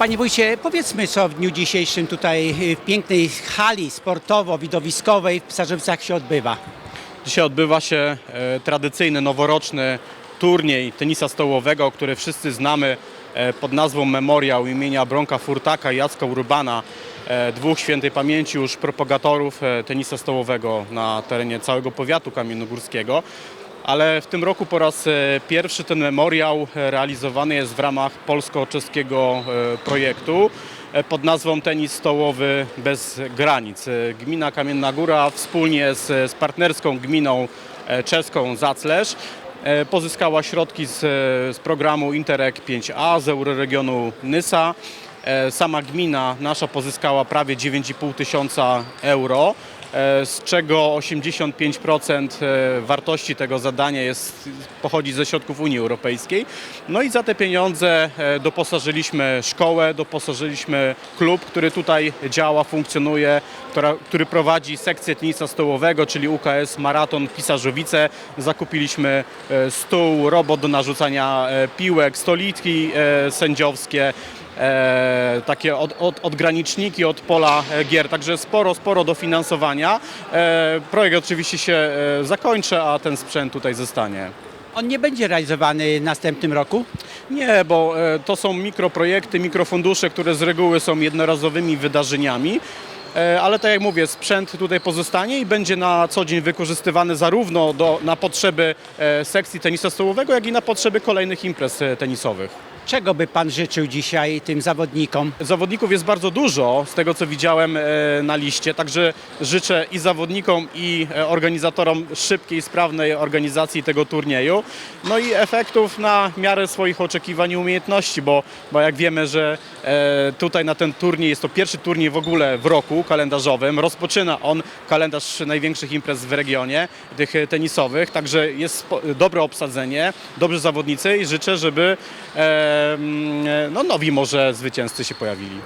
Panie wójcie, powiedzmy co w dniu dzisiejszym tutaj y, w pięknej hali sportowo-widowiskowej w Psarzewcach się odbywa. Dzisiaj odbywa się e, tradycyjny, noworoczny turniej tenisa stołowego, który wszyscy znamy e, pod nazwą Memoriał imienia Bronka Furtaka i Jacka Urbana, e, dwóch świętej pamięci już propagatorów e, tenisa stołowego na terenie całego powiatu kamiennogórskiego. Ale w tym roku po raz e, pierwszy ten memoriał e, realizowany jest w ramach polsko-czeskiego e, projektu pod nazwą Tenis Stołowy bez granic. Gmina Kamienna Góra wspólnie z, z partnerską gminą czeską Zaclesz e, pozyskała środki z, z programu Interreg 5A z euroregionu Nysa. E, Sama gmina nasza pozyskała prawie 9,5 tysiąca euro, e, z czego 85% e, wartości tego zadania jest, pochodzi ze środków Unii Europejskiej. No i za te pieniądze doposażyliśmy szkołę, doposażyliśmy klub, który tutaj działa, funkcjonuje, która, który prowadzi sekcję tenisa stołowego, czyli UKS Maraton Pisarzowice. Zakupiliśmy stół, robot do narzucania piłek, stolitki sędziowskie e, takie od, od, odgraniczniki od pola e, gier, także sporo, sporo dofinansowania. E, projekt oczywiście się zakończy, a ten sprzęt tutaj zostanie. On nie będzie realizowany w następnym roku. Nie, bo to są mikroprojekty, mikrofundusze, które z reguły są jednorazowymi wydarzeniami. Ale tak jak mówię, sprzęt tutaj pozostanie i będzie na co dzień wykorzystywany zarówno do, na potrzeby sekcji tenisa stołowego, jak i na potrzeby kolejnych imprez tenisowych. Czego by Pan życzył dzisiaj tym zawodnikom? Zawodników jest bardzo dużo, z tego co widziałem e, na liście, także życzę i zawodnikom, i e, organizatorom szybkiej, sprawnej organizacji tego turnieju. No i efektów na miarę swoich oczekiwań i umiejętności, bo, bo jak wiemy, że e, tutaj na ten turniej jest to pierwszy turniej w ogóle w roku kalendarzowym. Rozpoczyna on kalendarz największych imprez w regionie, tych tenisowych, także jest dobre obsadzenie, dobrzy zawodnicy i życzę, żeby no, nowi może zwycięzcy się pojawili.